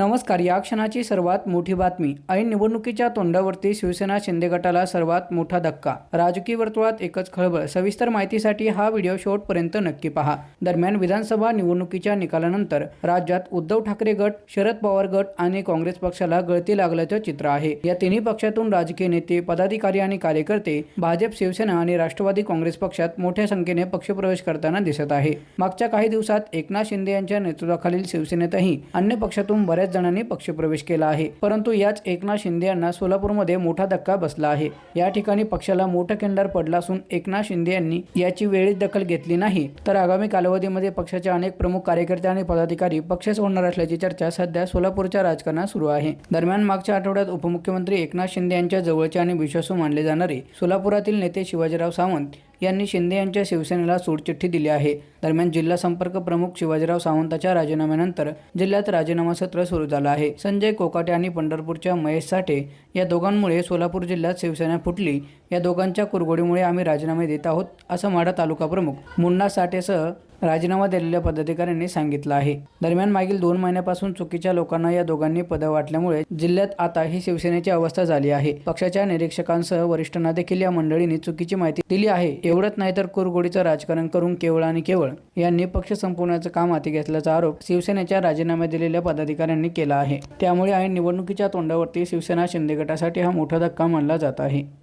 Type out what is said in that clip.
नमस्कार या क्षणाची सर्वात मोठी बातमी. ऐन निवडणुकीच्या तोंडावरती शिवसेना शिंदे गटाला सर्वात मोठा धक्का. राजकीय वर्तुळात एकच खळबळ. सविस्तर माहितीसाठी हा व्हिडिओ शेवटपर्यंत नक्की पहा. दरम्यान विधानसभा निवडणुकीच्या निकालानंतर राज्यात उद्धव ठाकरे गट शरद पवार गट आणि काँग्रेस पक्षाला गळती लागल्याचं चित्र आहे. या तिन्ही पक्षातून राजकीय नेते पदाधिकारी आणि कार्यकर्ते भाजप शिवसेना आणि राष्ट्रवादी काँग्रेस पक्षात मोठ्या संख्येने पक्षप्रवेश करताना दिसत आहे. मागच्या काही दिवसात एकनाथ शिंदे यांच्या नेतृत्वाखालील शिवसेनेतही अन्य पक्षातून बऱ्याच जणांनी पक्षप्रवेश केला आहे. परंतु याच एकनाथ शिंदे यांना सोलापूरमध्ये मोठा धक्का बसला आहे. या ठिकाणी पक्षाला मोठं केंडार पडला असून एकनाथ शिंदे यांनी याची वेळीच दखल घेतली नाही. तर आगामी कालावधीमध्ये पक्षाच्या अनेक प्रमुख कार्यकर्ते आणि पदाधिकारी पक्ष सोडणार असल्याची चर्चा सध्या सोलापूरच्या राजकारणात सुरू आहे. दरम्यान मागच्या आठवड्यात उपमुख्यमंत्री एकनाथ शिंदे यांच्या जवळचे आणि विश्वासू मानले जाणारे सोलापुरातील नेते शिवाजीराव सावंत यांनी शिंदे यांच्या शिवसेनेला सोडचिठ्ठी दिली आहे. दरम्यान जिल्हा संपर्क प्रमुख शिवाजीराव सावंताच्या राजीनाम्यानंतर जिल्ह्यात राजीनामा सत्र सुरू झालं आहे. संजय कोकाटे आणि पंढरपूरच्या महेश साठे या दोघांमुळे सोलापूर जिल्ह्यात शिवसेना फुटली. या दोघांच्या कुरघोडीमुळे आम्ही राजीनामे देत आहोत असं माढा तालुका प्रमुख मुन्ना साठेसह राजीनामा दिलेल्या पदाधिकाऱ्यांनी सांगितलं आहे. दरम्यान मागील दोन महिन्यापासून चुकीच्या लोकांना या दोघांनी पदं वाटल्यामुळे जिल्ह्यात आता ही शिवसेनेची अवस्था झाली आहे. पक्षाच्या निरीक्षकांसह वरिष्ठांना देखील या मंडळींनी चुकीची माहिती दिली आहे. एवढंच नाही तर कुरगोडीचं राजकारण करून केवळ आणि केवळ यांनी पक्ष संपवण्याचं काम हाती घेतल्याचा आरोप शिवसेनेच्या राजीनामा दिलेल्या पदाधिकाऱ्यांनी केला आहे. त्यामुळे ऐन निवडणुकीच्या तोंडावरती शिवसेना शिंदे गटासाठी हा मोठा धक्का मानला जात आहे.